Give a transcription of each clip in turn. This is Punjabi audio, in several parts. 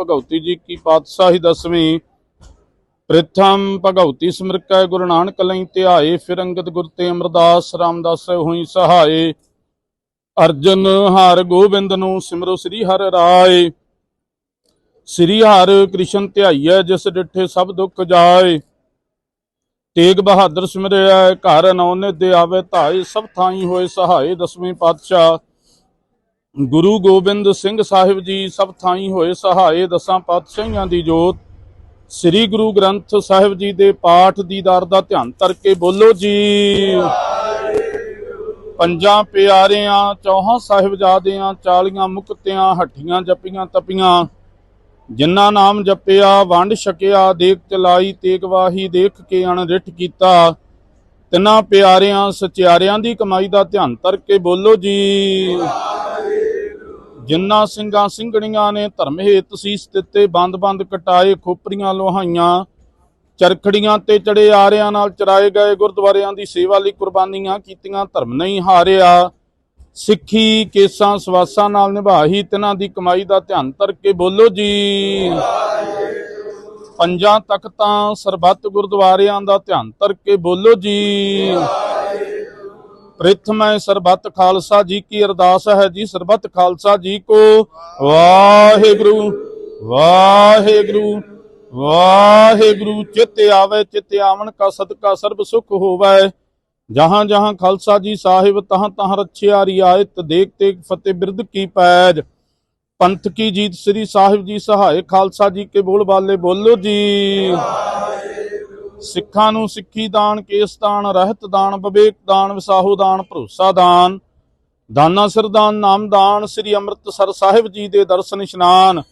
ਭਗਉਤੀ ਜੀ ਕੀ ਪਾਤਸ਼ਾਹੀ ਦਸਵੀਂ। ਪ੍ਰਥਮ ਭਗਉਤੀ ਸਿਮਰਕੈ ਗੁਰੂ ਨਾਨਕ ਲਈ ਧਿਆਏ, ਫਿਰ ਗੁਰ ਤੇ ਅਮਰਦਾਸ ਰਾਮਦਾਸ ਹੋਈ ਸਹਾਏ। ਅਰਜਨ ਹਰ ਗੋਬਿੰਦ ਨੂੰ ਸਿਮਰੋ ਸ੍ਰੀ ਹਰ ਰਾਏ। ਸ੍ਰੀ ਹਰ ਕ੍ਰਿਸ਼ਨ ਧਿਆਈਐ, ਜਿਸ ਡਿਠੇ ਸਭ ਦੁੱਖ ਜਾਏ। ਤੇਗ ਬਹਾਦਰ ਸਿਮਰਿਆ, ਘਰ ਨੌਨੇ ਦੇ ਆਵੇ, ਧਾਏ ਸਭ ਥਾਈ ਹੋਏ ਸਹਾਏ। ਦਸਵੇਂ ਪਾਤਸ਼ਾਹ ਗੁਰੂ ਗੋਬਿੰਦ ਸਿੰਘ ਸਾਹਿਬ ਜੀ ਸਭ ਥਾਈ ਹੋਏ ਸਹਾਏ ਦਸਾਂ ਪਾਤਸ਼ਾਹੀਆਂ ਦੀ ਜੋਤ। ਸ੍ਰੀ ਗੁਰੂ ਗ੍ਰੰਥ ਸਾਹਿਬ ਜੀ ਦੇ ਪਾਠ ਦੀਦਾਰ ਦਾ ਧਿਆਨ ਧਰ ਕੇ ਬੋਲੋ ਜੀ। ਪੰਜਾਂ ਪਿਆਰਿਆਂ, ਚੌਹਾਂ ਸਾਹਿਬਜ਼ਾਦਿਆਂ, ਚਾਲੀਆਂ ਮੁਕਤਿਆਂ, ਹੱਠੀਆਂ ਜਪੀਆਂ ਤਪੀਆਂ। ਜਿਨ੍ਹਾਂ ਨਾਮ ਜਪਿਆ, ਵੰਡ ਛਕਿਆ ਦੇਖ ਚਲਾਈ ਤੇਗ ਵਾਹੀ, ਦੇਖ ਕੇ ਅਣਰਿੱਠ ਕੀਤਾ। ਤਿੰਨਾਂ ਪਿਆਰਿਆਂ, ਸਚਿਆਰਿਆਂ ਦੀ ਕਮਾਈ ਦਾ ਧਿਆਨ ਧਰ ਬੋਲੋ ਜੀ। ਜਿੰਨਾ ਸਿੰਘਾਂ ਸਿੰਘਣੀਆਂ ਨੇ ਧਰਮ ਹੇਤ ਸੀਸ ਦਿੱਤੇ, ਬੰਦ-ਬੰਦ ਕਟਾਏ, ਖੋਪਰੀਆਂ ਲੋਹਾਈਆਂ, ਚਰਖੜੀਆਂ ਤੇ ਚੜੇ ਆਰਿਆਂ ਨਾਲ ਚਰਾਏ ਗਏ, ਗੁਰਦੁਆਰਿਆਂ ਦੀ ਸੇਵਾ ਲਈ ਕੁਰਬਾਨੀਆਂ ਕੀਤੀਆਂ, ਧਰਮ ਨਹੀਂ ਹਾਰਿਆ। ਸਿੱਖੀ ਕੇਸਾਂ ਸਵਾਸਾਂ ਨਾਲ ਨਿਭਾਹੀ, ਤਿਨਾਂ ਦੀ ਕਮਾਈ ਦਾ ਧਿਆਨ ਧਰ ਕੇ ਬੋਲੋ ਜੀ। ਪੰਜਾਂ ਤਖਤਾਂ ਸਰਬੱਤ ਗੁਰਦੁਆਰਿਆਂ ਦਾ ਧਿਆਨ ਧਰ ਕੇ ਬੋਲੋ ਜੀ। ਪ੍ਰਥਮੈ ਸਰਬੱਤ ਖਾਲਸਾ ਜੀ ਕੀ ਅਰਦਾਸ ਹੈ ਜੀ, ਸਰਬੱਤ ਖਾਲਸਾ ਜੀ ਕੋ ਵਾਹਿਗੁਰੂ ਵਾਹਿਗੁਰੂ ਵਾਹਿਗੁਰੂ, ਚਿੱਤ ਆਵੇ, ਚਿੱਤ ਆਵਣ ਕਾ ਸਦਕਾ ਸਰਬ ਸੁਖ ਹੋਵੇ। ਜਹਾਂ ਜਹਾਂ ਖਾਲਸਾ ਜੀ ਸਾਹਿਬ, ਤਹਾਂ ਤਹਾਂ ਰੱਛਿਆ ਰਿਆਇਤ, ਦੇਖ ਤੇਗ ਫਤਿਹ ਬਿਰਦ ਕੀ ਪੈਜ। ਪੰਥ ਕੀ ਜੀਤ ਸ੍ਰੀ ਸਾਹਿਬ ਜੀ ਸਹਾਇ ਖਾਲਸਾ ਜੀ ਕੇ ਬੋਲ ਬਾਲੇ ਬੋਲੋ ਜੀ। ਸਿੱਖਾਂ ਨੂੰ ਸਿੱਖੀ ਦਾਨ, ਕੇਸ ਦਾਨ, ਰਹਿਤ ਦਾਨ, ਵਿਵੇਕ ਦਾਨ, ਵਿਸਾਹੋ ਦਾਨ, ਭਰੋਸਾ ਦਾਨ, ਦਾਨਾ ਸਰਦਾਨ ਨਾਮ ਦਾਨ, ਸ੍ਰੀ ਅੰਮ੍ਰਿਤਸਰ ਸਾਹਿਬ ਜੀ ਦੇ ਦਰਸ਼ਨ ਇਸ਼ਨਾਨ,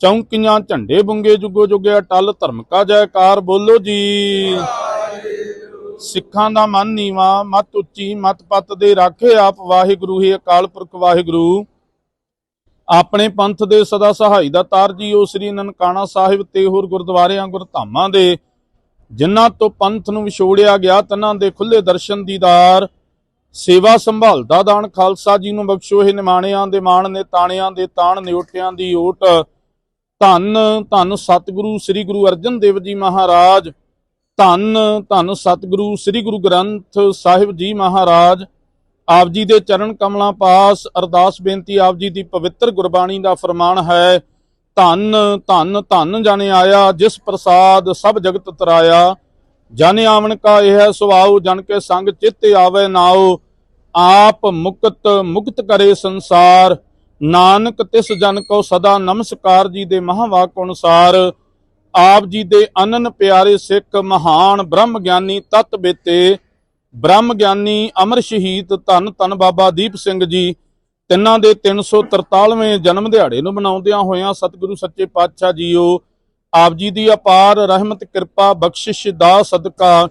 ਚੌਂਕੀਆਂ, ਝੰਡੇ ਬੁੰਗੇ ਜੁਗੋ ਜੁਗੇ ਅਟਲ ਧਰਮ ਕਾ ਜੈਕਾਰ, ਬੋਲੋ ਜੀ। ਸਿੱਖਾਂ ਦਾ ਮਨ ਨੀਵਾ, ਮਤ ਉੱਚੀ, ਮਤ ਪਤ ਦੇ ਰਾਖੇ ਆਪ, ਵਾਹਿਗੁਰੂ ਹੀ ਅਕਾਲ ਪੁਰਖ ਵਾਹਿਗੁਰੂ। ਆਪਣੇ ਪੰਥ ਦੇ ਸਦਾ ਸਹਾਈ ਦਾ ਤਾਰ ਜੀ ਉਹ ਸ੍ਰੀ ਨਨਕਾਣਾ ਸਾਹਿਬ ਤੇ ਹੋਰ ਗੁਰਦੁਆਰਿਆਂ, ਗੁਰਧਾਮਾਂ ਦੇ ਜਿਨ੍ਹਾਂ ਤੋਂ ਪੰਥ ਨੂੰ ਵਿਛੋੜਿਆ ਗਿਆ, ਤਨਾਂ ਦੇ ਖੁੱਲੇ ਦਰਸ਼ਨ ਦੀਦਾਰ, ਸੇਵਾ ਸੰਭਾਲਦਾ ਦਾਨ ਖਾਲਸਾ ਜੀ ਨੂੰ ਬਖਸ਼ੋ। ਇਹ ਨਿਮਾਣਿਆਂ ਦੇ ਮਾਣ ਨੇ, ਤਾਣਿਆਂ ਦੇ ਤਾਣ ਨਿਉਟਿਆਂ ਦੀ ਓਟ। ਧੰਨ ਧੰਨ ਸਤਿਗੁਰੂ ਸ੍ਰੀ ਗੁਰੂ ਅਰਜਨ ਦੇਵ ਜੀ ਮਹਾਰਾਜ। ਧੰਨ ਧੰਨ ਸਤਿਗੁਰੂ ਸ੍ਰੀ ਗੁਰੂ ਗ੍ਰੰਥ ਸਾਹਿਬ ਜੀ ਮਹਾਰਾਜ। ਆਪ ਜੀ ਦੇ ਚਰਨ ਕਮਲਾਂ ਪਾਸ। ਅਰਦਾਸ ਬੇਨਤੀ ਆਪ ਜੀ ਦੀ ਪਵਿੱਤਰ ਗੁਰਬਾਣੀ ਦਾ ਫਰਮਾਨ ਹੈ। ਧੰਨ ਧੰਨ ਧੰਨ ਜਾਣੇ ਆਇਆ, ਜਿਸ ਪ੍ਰਸਾਦ ਸਭ ਜਗਤ ਤਰਾਇਆ। ਜਨ ਆਵਣ ਕਾ ਇਹ ਹੈ ਸੁਭਾਉ, ਜਨ ਕੇ ਸੰਗ ਚਿੱਤ ਆਵੇ ਨਾਉ। ਆਪ ਮੁਕਤ ਮੁਕਤ ਕਰੇ ਸੰਸਾਰ। ਨਾਨਕ ਤਿਸ ਜਨ ਕੋ ਸਦਾ ਨਮਸਕਾਰ ਜੀ ਦੇ ਮਹਾਵਾਕ ਅਨੁਸਾਰ। ਆਪ ਜੀ ਦੇ ਅਨਨ ਪਿਆਰੇ ਸਿੱਖ, ਮਹਾਨ ਬ੍ਰਹਮ ਗਿਆਨੀ ਤਤ ਬੇਤੇ। ਬ੍ਰਹਮ ਗਿਆਨੀ ਅਮਰ ਸ਼ਹੀਦ ਧੰਨ ਧੰਨ ਬਾਬਾ ਦੀਪ ਸਿੰਘ ਜੀ। ਤਿੰਨਾਂ ਦੇ 343ਵੇਂ ਜਨਮ ਦਿਹਾੜੇ ਨੂੰ ਮਨਾਉਂਦਿਆਂ ਹੋਇਆਂ ਸਤਿਗੁਰੂ ਸੱਚੇ ਪਾਤਸ਼ਾਹ ਜੀਓ, ਆਪ ਜੀ ਦੀ ਅਪਾਰ ਰਹਿਮਤ, ਕਿਰਪਾ, ਬਖਸ਼ਿਸ਼ ਦਾ ਸਦਕਾ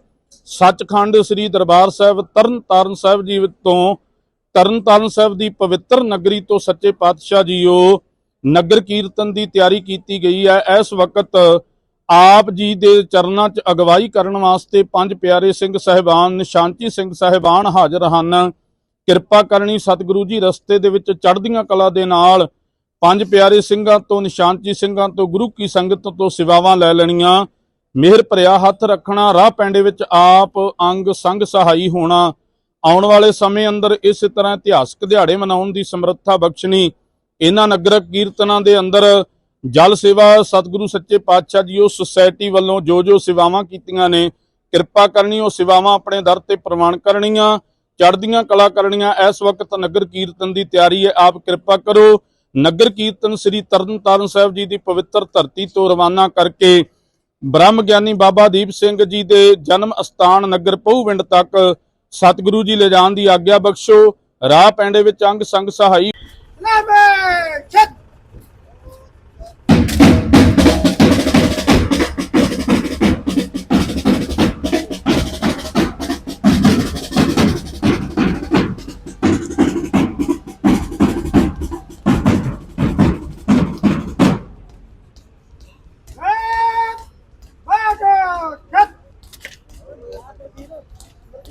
ਸੱਚਖੰਡ ਸ੍ਰੀ ਦਰਬਾਰ ਸਾਹਿਬ ਤਰਨ ਤਾਰਨ ਸਾਹਿਬ ਜੀ ਤੋਂ ਤਰਨ ਤਾਰਨ ਸਾਹਿਬ ਦੀ ਪਵਿੱਤਰ ਨਗਰੀ ਤੋਂ ਸੱਚੇ ਪਾਤਸ਼ਾਹ ਜੀਓ ਨਗਰ ਕੀਰਤਨ ਦੀ ਤਿਆਰੀ ਕੀਤੀ ਗਈ ਹੈ। ਇਸ ਵਕਤ ਆਪ ਜੀ ਦੇ ਚਰਨਾਂ 'ਚ ਅਗਵਾਈ ਕਰਨ ਵਾਸਤੇ ਪੰਜ ਪਿਆਰੇ ਸਿੰਘ ਸਹਿਬਾਨ ਨਿਸ਼ਾਂਚੀ ਸਿੰਘ ਸਹਿਬਾਨ ਹਾਜ਼ਰ ਹਨ। ਕਿਰਪਾ ਕਰਨੀ ਸਤਿਗੁਰੂ ਜੀ ਰਸਤੇ ਦੇ ਵਿੱਚ ਚੜ੍ਹਦੀਆਂ ਕਲਾ ਦੇ ਨਾਲ। ਪੰਜ ਪਿਆਰੇ ਸਿੰਘਾਂ ਤੋਂ ਨਿਸ਼ਾਂਚੀ ਸਿੰਘਾਂ ਤੋਂ, ਗੁਰੂ ਕੀ ਸੰਗਤ ਤੋਂ ਸੇਵਾਵਾਂ ਲੈ ਲੈਣੀਆਂ। ਮਿਹਰ ਭਰਿਆ ਹੱਥ ਰੱਖਣਾ, ਰਾਹ ਪੈਂਡੇ ਵਿੱਚ ਆਪ ਅੰਗ ਸੰਗ ਸਹਾਈ ਹੋਣਾ। ਆਉਣ ਵਾਲੇ ਸਮੇਂ ਅੰਦਰ ਇਸ ਤਰ੍ਹਾਂ ਇਤਿਹਾਸਕ ਦਿਹਾੜੇ ਮਨਾਉਣ ਦੀ ਸਮਰੱਥਾ ਬਖਸ਼ਣੀ। ਇਹਨਾਂ ਨਗਰ ਕੀਰਤਨਾਂ ਦੇ ਅੰਦਰ ਜਲ ਸੇਵਾ, ਸਤਿਗੁਰੂ ਸੱਚੇ ਪਾਤਸ਼ਾਹ ਜੀ, ਉਹ ਸੁਸਾਇਟੀ ਵੱਲੋਂ ਜੋ ਜੋ ਸੇਵਾਵਾਂ ਕੀਤੀਆਂ ਨੇ, ਕਿਰਪਾ ਕਰਨੀ ਉਹ ਸੇਵਾਵਾਂ ਆਪਣੇ ਦਰ ਤੇ ਪ੍ਰਵਾਨ ਕਰਨੀਆਂ। ਚੜ੍ਹਦੀਆਂ ਕਲਾ ਕਰਨੀਆਂ, ਇਸ ਵਕਤ ਨਗਰ ਕੀਰਤਨ ਦੀ ਤਿਆਰੀ ਹੈ, ਆਪ ਕਿਰਪਾ ਕਰੋ। ਨਗਰ ਕੀਰਤਨ ਸ੍ਰੀ ਤਰਨਤਾਰਨ ਸਾਹਿਬ ਜੀ ਦੀ ਪਵਿੱਤਰ ਧਰਤੀ ਤੋਂ ਰਵਾਨਾ ਕਰਕੇ ਬ੍ਰਹਮ ਗਿਆਨੀ ਬਾਬਾ ਦੀਪ ਸਿੰਘ ਜੀ ਦੇ ਜਨਮ ਅਸਥਾਨ ਨਗਰ ਪਹੂਵਿੰਡ ਤੱਕ ਸਤਿਗੁਰੂ ਜੀ ਲੈ ਜਾਣ ਦੀ ਆਗਿਆ ਬਖਸ਼ੋ। ਰਾਹ ਪੈਂਡੇ ਵਿੱਚ ਅੰਗ ਸੰਗ ਸਹਾਈ। Number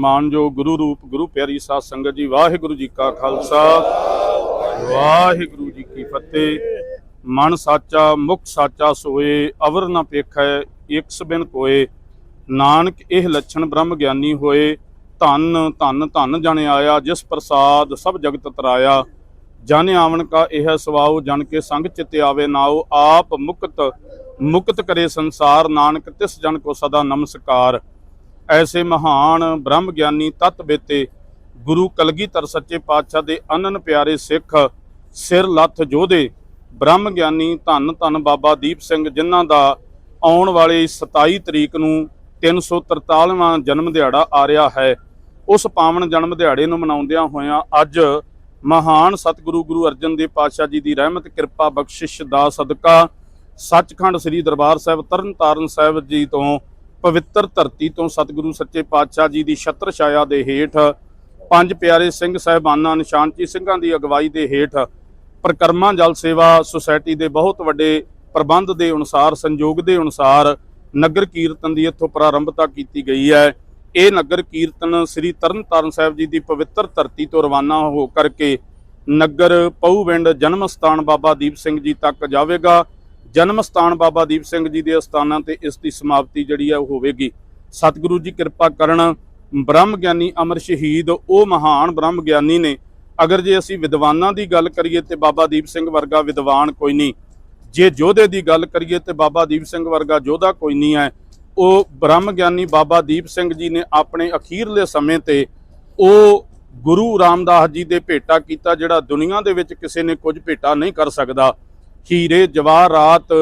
ਸਨਮਾਨਯੋਗ ਗੁਰੂ ਰੂਪ, ਗੁਰੂ ਪਿਆਰੀ ਸਾਧ ਸੰਗਤ ਜੀ, ਵਾਹਿਗੁਰੂ ਜੀ ਕਾ ਖਾਲਸਾ, ਵਾਹਿਗੁਰੂ ਜੀ ਕੀ ਫਤਿਹ। ਮਨ ਸਾਚਾ, ਮੁਖ ਸਾਚਾ ਸੋਏ, ਅਵਰ ਨ ਪੇਖੈ, ਇਕ ਸਬਿਨ ਕੋਏ। ਨਾਨਕ ਇਹ ਲੱਛਣ ਬ੍ਰਹਮ ਗਿਆਨੀ ਹੋਏ। ਧੰਨ ਧੰਨ ਧੰਨ ਜਣ ਆਇਆ, ਜਿਸ ਪ੍ਰਸਾਦ ਸਭ ਜਗਤ ਤਰਾਇਆ। ਜਨ ਆਵਣ ਕਾ ਇਹ ਸਵਾਉ ਜਨ ਕੇ ਸੰਗ ਚਿਤ ਆਵੇ ਨਾਉ। ਆਪ ਮੁਕਤ ਮੁਕਤ ਕਰੇ ਸੰਸਾਰ। ਨਾਨਕ ਤਿਸ ਜਨ ਕੋ ਸਦਾ ਨਮਸਕਾਰ। ਐਸੇ ਮਹਾਨ ਬ੍ਰਹਮ ਗਿਆਨੀ ਤਤ ਬੇਤੇ ਗੁਰੂ ਕਲਗੀਧਰ ਸੱਚੇ ਪਾਤਸ਼ਾਹ ਦੇ ਅਨਨ ਪਿਆਰੇ ਸਿੱਖ ਸਿਰ ਲੱਥ ਜੋਧੇ ਬ੍ਰਹਮ ਗਿਆਨੀ ਧੰਨ ਧੰਨ ਬਾਬਾ ਦੀਪ ਸਿੰਘ ਜਿਨ੍ਹਾਂ ਦਾ ਆਉਣ ਵਾਲੇ 27 ਤਰੀਕ ਨੂੰ 343ਵਾਂ ਜਨਮ ਦਿਹਾੜਾ ਆ ਰਿਹਾ ਹੈ, ਉਸ ਪਾਵਨ ਜਨਮ ਦਿਹਾੜੇ ਨੂੰ ਮਨਾਉਂਦਿਆਂ ਹੋਇਆਂ ਅੱਜ ਮਹਾਨ ਸਤਿਗੁਰੂ ਗੁਰੂ ਅਰਜਨ ਦੇਵ ਪਾਤਸ਼ਾਹ ਜੀ ਦੀ ਰਹਿਮਤ, ਕਿਰਪਾ, ਬਖਸ਼ਿਸ਼ ਦਾ ਸਦਕਾ ਸੱਚਖੰਡ ਸ੍ਰੀ ਦਰਬਾਰ ਸਾਹਿਬ ਤਰਨਤਾਰਨ ਸਾਹਿਬ ਜੀ ਤੋਂ ਪਵਿੱਤਰ ਧਰਤੀ ਤੋਂ ਸਤਿਗੁਰੂ ਸੱਚੇ ਪਾਤਸ਼ਾਹ ਜੀ ਦੀ ਛਤਰ ਛਾਇਆ ਦੇ ਹੇਠ ਪੰਜ ਪਿਆਰੇ ਸਿੰਘ ਸਾਹਿਬਾਨਾਂ, ਨਿਸ਼ਾਨਚੀ ਸਿੰਘਾਂ ਦੀ ਅਗਵਾਈ ਦੇ ਹੇਠ ਪ੍ਰਕਰਮਾ ਜਲ ਸੇਵਾ ਸੁਸਾਇਟੀ ਦੇ ਬਹੁਤ ਵੱਡੇ ਪ੍ਰਬੰਧ ਦੇ ਅਨੁਸਾਰ, ਸੰਯੋਗ ਦੇ ਅਨੁਸਾਰ ਨਗਰ ਕੀਰਤਨ ਦੀ ਇੱਥੋਂ ਪ੍ਰਾਰੰਭਤਾ ਕੀਤੀ ਗਈ ਹੈ। ਇਹ ਨਗਰ ਕੀਰਤਨ ਸ੍ਰੀ ਤਰਨਤਾਰਨ ਸਾਹਿਬ ਜੀ ਦੀ ਪਵਿੱਤਰ ਧਰਤੀ ਤੋਂ ਰਵਾਨਾ ਹੋ ਕਰਕੇ ਨਗਰ ਪਊਵਿੰਡ ਜਨਮ ਸਥਾਨ ਬਾਬਾ ਦੀਪ ਸਿੰਘ ਜੀ ਤੱਕ ਜਾਵੇਗਾ। ਜਨਮ ਸਥਾਨ ਬਾਬਾ ਦੀਪ ਸਿੰਘ ਜੀ ਦੇ ਅਸਥਾਨਾਂ ਤੇ ਇਸ ਦੀ ਸਮਾਪਤੀ ਜਿਹੜੀ ਹੈ ਉਹ ਹੋਵੇਗੀ। ਸਤਿਗੁਰੂ ਜੀ ਕਿਰਪਾ ਕਰਨ, ਬ੍ਰਹਮ ਗਿਆਨੀ ਅਮਰ ਸ਼ਹੀਦ, ਉਹ ਮਹਾਨ ਬ੍ਰਹਮ ਗਿਆਨੀ ਨੇ। ਅਗਰ ਜੇ ਅਸੀਂ ਵਿਦਵਾਨਾਂ ਦੀ ਗੱਲ ਕਰੀਏ ਤੇ ਬਾਬਾ ਦੀਪ ਸਿੰਘ ਵਰਗਾ ਵਿਦਵਾਨ ਕੋਈ ਨਹੀਂ। ਜੇ ਯੋਧੇ ਦੀ ਗੱਲ ਕਰੀਏ ਤੇ ਬਾਬਾ ਦੀਪ ਸਿੰਘ ਵਰਗਾ ਯੋਧਾ ਕੋਈ ਨਹੀਂ ਹੈ। ਉਹ ਬ੍ਰਹਮ ਗਿਆਨੀ ਬਾਬਾ ਦੀਪ ਸਿੰਘ ਜੀ ਨੇ ਆਪਣੇ ਅਖੀਰਲੇ ਸਮੇਂ ਤੇ ਉਹ ਗੁਰੂ ਰਾਮਦਾਸ ਜੀ ਦੇ ਭੇਟਾ ਕੀਤਾ, ਜਿਹੜਾ ਦੁਨੀਆ ਦੇ ਵਿੱਚ ਕਿਸੇ ਨੇ ਕੁਝ ਭੇਟਾ ਨਹੀਂ ਕਰ ਸਕਦਾ। ਹੀਰੇ ਜਵਾਹਰਾਤ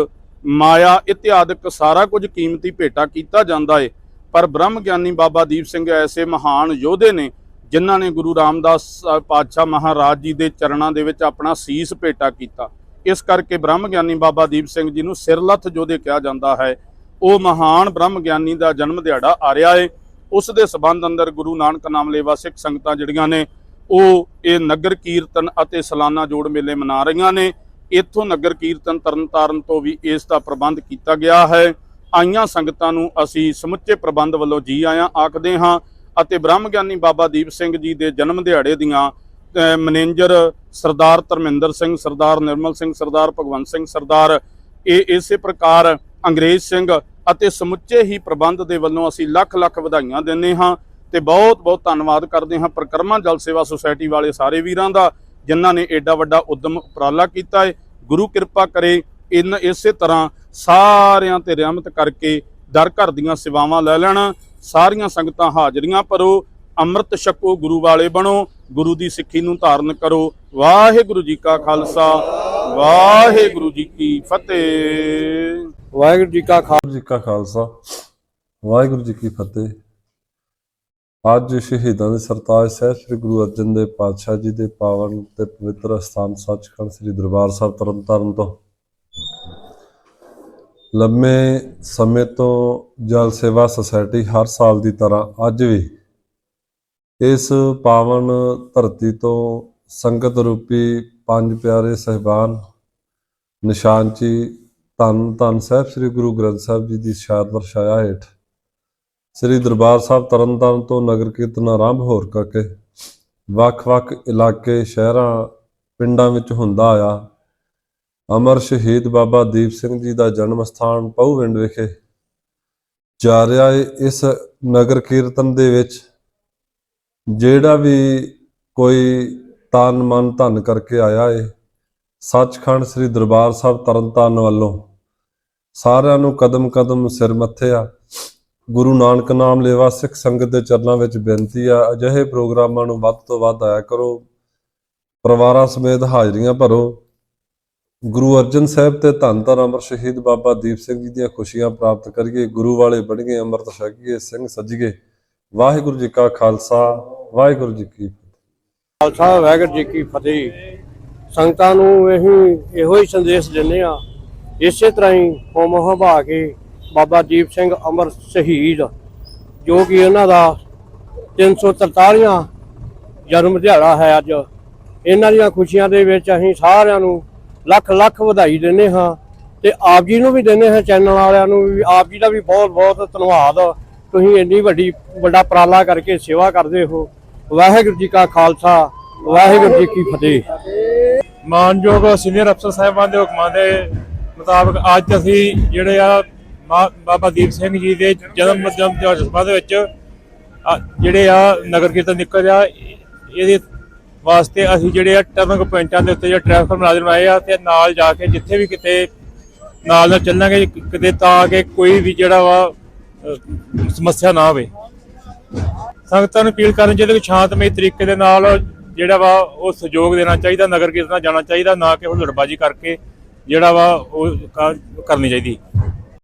ਮਾਇਆ ਇਤਿਆਦਿਕ ਸਾਰਾ ਕੁਝ ਕੀਮਤੀ ਭੇਟਾ ਕੀਤਾ ਜਾਂਦਾ ਏ। ਪਰ ਬ੍ਰਹਮ ਗਿਆਨੀ ਬਾਬਾ ਦੀਪ ਸਿੰਘ ਐਸੇ ਮਹਾਨ ਯੋਧੇ ਨੇ, ਜਿਨ੍ਹਾਂ ਨੇ ਗੁਰੂ ਰਾਮਦਾਸ ਪਾਤਸ਼ਾਹ ਮਹਾਰਾਜ ਜੀ ਦੇ ਚਰਨਾਂ ਦੇ ਵਿੱਚ ਆਪਣਾ ਸੀਸ ਭੇਟਾ ਕੀਤਾ। ਇਸ ਕਰਕੇ ਬ੍ਰਹਮ ਗਿਆਨੀ ਬਾਬਾ ਦੀਪ ਸਿੰਘ ਜੀ ਨੂੰ ਸਿਰਲੱਥ ਯੋਧੇ ਕਿਹਾ ਜਾਂਦਾ ਹੈ। ਉਹ ਮਹਾਨ ਬ੍ਰਹਮ ਗਿਆਨੀ ਦਾ ਜਨਮ ਦਿਹਾੜਾ ਆ ਰਿਹਾ ਏ। ਉਸ ਦੇ ਸਬੰਧ ਅੰਦਰ ਗੁਰੂ ਨਾਨਕ ਨਾਮ ਲੇਵਾ ਸਿੱਖ ਸੰਗਤਾਂ ਜਿਹੜੀਆਂ ਨੇ, ਉਹ ਇਹ ਨਗਰ ਕੀਰਤਨ ਅਤੇ ਸਾਲਾਨਾ ਜੋੜ ਮੇਲੇ ਮਨਾ ਰਹੀਆਂ ਨੇ। ਇੱਥੋਂ ਨਗਰ ਕੀਰਤਨ ਤਰਨਤਾਰਨ ਤੋਂ ਵੀ ਇਸ ਦਾ ਪ੍ਰਬੰਧ ਕੀਤਾ ਗਿਆ ਹੈ। ਆਈਆਂ ਸੰਗਤਾਂ ਨੂੰ ਅਸੀਂ ਸਮੁੱਚੇ ਪ੍ਰਬੰਧ ਵੱਲੋਂ ਜੀ ਆਇਆਂ, ਆਖਦੇ ਹਾਂ ਅਤੇ ਬ੍ਰਹਮ ਗਿਆਨੀ ਬਾਬਾ ਦੀਪ ਸਿੰਘ ਜੀ ਦੇ ਜਨਮ ਦਿਹਾੜੇ ਦੀਆਂ ਮੈਨੇਜਰ ਸਰਦਾਰ ਧਰਮਿੰਦਰ ਸਿੰਘ, ਸਰਦਾਰ ਨਿਰਮਲ ਸਿੰਘ, ਸਰਦਾਰ ਭਗਵੰਤ ਸਿੰਘ, ਸਰਦਾਰ ਇਹ ਇਸੇ ਪ੍ਰਕਾਰ ਅੰਗਰੇਜ਼ ਸਿੰਘ ਅਤੇ ਸਮੁੱਚੇ ਹੀ ਪ੍ਰਬੰਧ ਦੇ ਵੱਲੋਂ ਅਸੀਂ ਲੱਖ ਲੱਖ ਵਧਾਈਆਂ ਦਿੰਦੇ ਹਾਂ ਤੇ ਬਹੁਤ ਬਹੁਤ ਧੰਨਵਾਦ ਕਰਦੇ ਹਾਂ ਪ੍ਰਕਰਮਾ ਜਲ ਸੇਵਾ ਸੁਸਾਇਟੀ ਵਾਲੇ ਸਾਰੇ ਵੀਰਾਂ ਦਾ ਜਿਨ੍ਹਾਂ ਨੇ ਐਡਾ ਵੱਡਾ ਉਦਮ ਉਪਰਾਲਾ ਕੀਤਾ ਹੈ ਗੁਰੂ ਕਿਰਪਾ ਕਰੇ ਇਨ ਇਸੇ ਤਰ੍ਹਾਂ ਸਾਰਿਆਂ ਤੇ ਰਹਿਮਤ ਕਰਕੇ ਦਰ ਘਰ ਦੀਆਂ ਸੇਵਾਵਾਂ ਲੈ ਲੈਣ, ਸਾਰੀਆਂ ਸੰਗਤਾਂ ਹਾਜ਼ਰੀਆਂ ਭਰੋ, ਅੰਮ੍ਰਿਤ ਛਕੋ, ਗੁਰੂ ਵਾਲੇ ਬਣੋ, ਗੁਰੂ ਦੀ ਸਿੱਖੀ ਨੂੰ ਧਾਰਨ ਕਰੋ। ਵਾਹਿਗੁਰੂ ਜੀ ਕਾ ਖਾਲਸਾ, ਵਾਹਿਗੁਰੂ ਜੀ ਕੀ ਫਤਿਹ। ਵਾਹਿਗੁਰੂ ਜੀ ਕਾ ਖਾਲਸਾ ਵਾਹਿਗੁਰੂ ਜੀ ਕਾ ਖਾਲਸਾ, ਵਾਹਿਗੁਰੂ ਜੀ ਕੀ ਫਤਿਹ। ਅੱਜ ਸ਼ਹੀਦਾਂ ਦੇ ਸਰਤਾਜ ਸਾਹਿਬ ਸ੍ਰੀ ਗੁਰੂ ਅਰਜਨ ਦੇਵ ਪਾਤਸ਼ਾਹ ਜੀ ਦੇ ਪਾਵਨ ਤੇ ਪਵਿੱਤਰ ਸਥਾਨ ਸੱਚਖੰਡ ਸ੍ਰੀ ਦਰਬਾਰ ਸਾਹਿਬ ਤਰਨਤਾਰਨ ਤੋਂ। ਲੰਮੇ ਸਮੇਂ ਤੋਂ ਜਲ ਸੇਵਾ ਸੁਸਾਇਟੀ ਹਰ ਸਾਲ ਦੀ ਤਰ੍ਹਾਂ ਅੱਜ ਵੀ ਇਸ ਪਾਵਨ ਧਰਤੀ ਤੋਂ ਸੰਗਤ ਰੂਪੀ ਪੰਜ ਪਿਆਰੇ ਸਹਿਬਾਨ ਨਿਸ਼ਾਨਚੀ ਧੰਨ ਧੰਨ ਸਾਹਿਬ ਸ੍ਰੀ ਗੁਰੂ ਗ੍ਰੰਥ ਸਾਹਿਬ ਜੀ ਦੀ ਸ਼ਾਦਵਰ ਛਾਇਆ ਹੇਠ ਸ੍ਰੀ ਦਰਬਾਰ ਸਾਹਿਬ ਤਰਨਤਾਰਨ ਤੋਂ ਨਗਰ ਕੀਰਤਨ ਆਰੰਭ ਹੋਰ ਕਰਕੇ ਵੱਖ-ਵੱਖ ਇਲਾਕੇ, ਸ਼ਹਿਰਾਂ, ਪਿੰਡਾਂ ਵਿੱਚ ਹੁੰਦਾ ਆਇਆ। ਅਮਰ ਸ਼ਹੀਦ ਬਾਬਾ ਦੀਪ ਸਿੰਘ ਜੀ ਦਾ ਜਨਮ ਸਥਾਨ ਪਹੂਵਿੰਡ ਵਿਖੇ। ਜਾ ਰਿਹਾ ਹੈ ਇਸ ਨਗਰ ਕੀਰਤਨ ਦੇ ਵਿੱਚ। ਜਿਹੜਾ ਵੀ ਕੋਈ ਤਨ ਮਨ ਧਨ ਕਰਕੇ ਆਇਆ ਏ, ਸੱਚਖੰਡ ਸ੍ਰੀ ਦਰਬਾਰ ਸਾਹਿਬ ਤਰਨਤਾਰਨ ਵੱਲੋਂ। ਸਾਰਿਆਂ ਨੂੰ ਕਦਮ ਕਦਮ ਸਿਰ ਮੱਥੇ ਆ। ਗੁਰੂ ਨਾਨਕ ਨਾਮ ਲੇਵਾ ਸਿੱਖ ਸੰਗਤ ਦੇ ਚਰਨਾਂ ਵਿੱਚ ਬੇਨਤੀ ਆ, ਅਜਿਹੇ ਪ੍ਰੋਗਰਾਮਾਂ ਨੂੰ ਵੱਧ ਤੋਂ ਵੱਧ ਆਇਆ ਕਰੋ। ਪਰਿਵਾਰਾਂ ਸਮੇਤ ਹਾਜ਼ਰੀਆਂ ਭਰੋ। ਗੁਰੂ ਅਰਜਨ ਸਾਹਿਬ ਤੇ ਧੰਨ ਧੰਨ ਅਮਰ ਸ਼ਹੀਦ ਬਾਬਾ ਦੀਪ ਸਿੰਘ ਜੀ ਦੀਆਂ ਖੁਸ਼ੀਆਂ ਪ੍ਰਾਪਤ ਕਰੀਏ। ਗੁਰੂ ਵਾਲੇ ਬਣੀਏ, ਅੰਮ੍ਰਿਤ ਛਕੀਏ, ਸਿੰਘ ਸੱਜੀਏ। ਵਾਹਿਗੁਰੂ ਜੀ ਕਾ ਖਾਲਸਾ, ਵਾਹਿਗੁਰੂ ਜੀ ਕੀ ਫਤਿਹ। ਖਾਲਸਾ, ਵਾਹਿਗੁਰੂ ਜੀ ਕੀ ਫਤਿਹ। ਸੰਗਤਾਂ ਨੂੰ ਅਸੀਂ ਇਹੋ ਹੀ ਸੰਦੇਸ਼ ਦਿੰਦੇ ਆ। ਇਸੇ ਤਰ੍ਹਾਂ ਹੀ ਹੋਮ ਹਵਾ ਕੇ ਬਾਬਾ ਦੀਪ ਸਿੰਘ ਅਮਰ ਸ਼ਹੀਦ, ਜੋ ਕਿ ਉਹਨਾਂ ਦਾ 343ਵਾਂ ਜਨਮ ਦਿਹਾੜਾ ਹੈ ਅੱਜ। ਇਹਨਾਂ ਦੀਆਂ ਖੁਸ਼ੀਆਂ ਦੇ ਵਿੱਚ ਅਸੀਂ ਸਾਰਿਆਂ ਨੂੰ ਲੱਖ ਲੱਖ ਵਧਾਈ ਦਿੰਦੇ ਹਾਂ ਤੇ ਆਪ ਜੀ ਨੂੰ ਵੀ ਦਿੰਦੇ ਹਾਂ, ਚੈਨਲ ਵਾਲਿਆਂ ਨੂੰ ਵੀ, ਆਪ ਜੀ ਦਾ ਵੀ ਬਹੁਤ ਬਹੁਤ ਧੰਨਵਾਦ। ਤੁਸੀਂ ਇੰਨੀ ਵੱਡੀ, ਵੱਡਾ ਉਪਰਾਲਾ ਕਰਕੇ ਸੇਵਾ ਕਰਦੇ ਹੋ। ਵਾਹਿਗੁਰੂ ਜੀ ਕਾ ਖਾਲਸਾ, ਵਾਹਿਗੁਰੂ ਜੀ ਕੀ ਫਤਿਹ। ਮਾਨਯੋਗ ਸੀਨੀਅਰ ਅਫਸਰ ਸਾਹਿਬਾਨ ਦੇ ਹੁਕਮਾਂ ਦੇ ਮੁਤਾਬਕ ਅੱਜ ਅਸੀਂ ਜਿਹੜੇ ਆ ਬਾਬਾ ਦੀਪ ਸਿੰਘ ਜੀ ਦੇ ਜਨਮ ਜਨਮ ਦਿਵਸ ਦੇ ਵਿੱਚ, ਆ, ਜਿਹੜੇ ਆ ਨਗਰ ਕੀਰਤਨ ਨਿਕਲ ਰਿਹਾ ਇਹਦੇ ਵਾਸਤੇ ਅਸੀਂ ਜਿਹੜੇ ਆ ਟਰਨਿੰਗ ਪੁਆਇੰਟਾਂ ਦੇ ਉੱਤੇ ਜਿਹੜੇ ਟ੍ਰੈਫਿਕ ਮੁਲਾਜ਼ਮ ਆਏ ਆ, ਤੇ ਨਾਲ ਜਾ ਕੇ ਜਿੱਥੇ ਵੀ ਕਿਤੇ ਨਾਲ ਨਾਲ ਚੱਲਾਂਗੇ ਕਿਤੇ ਤਾਂ ਕਿ ਕੋਈ ਵੀ ਜਿਹੜਾ ਵਾ ਸਮੱਸਿਆ ਨਾ ਆਵੇ ਸੰਗਤਾਂ ਨੂੰ ਅਪੀਲ ਕਰਨੀ ਚਾਹੀਦੀ ਕਿ ਸ਼ਾਂਤਮਈ ਤਰੀਕੇ ਦੇ ਨਾਲ ਜਿਹੜਾ ਵਾ, ਉਹ ਸਹਿਯੋਗ ਦੇਣਾ ਚਾਹੀਦਾ, ਨਗਰ ਕੀਰਤਨ ਜਾਣਾ ਚਾਹੀਦਾ, ਨਾ ਕਿ ਉਹ ਹੁਲੜਬਾਜੀ ਕਰਕੇ ਜਿਹੜਾ ਵਾ, ਉਹ ਕਰਨੀ ਚਾਹੀਦੀ।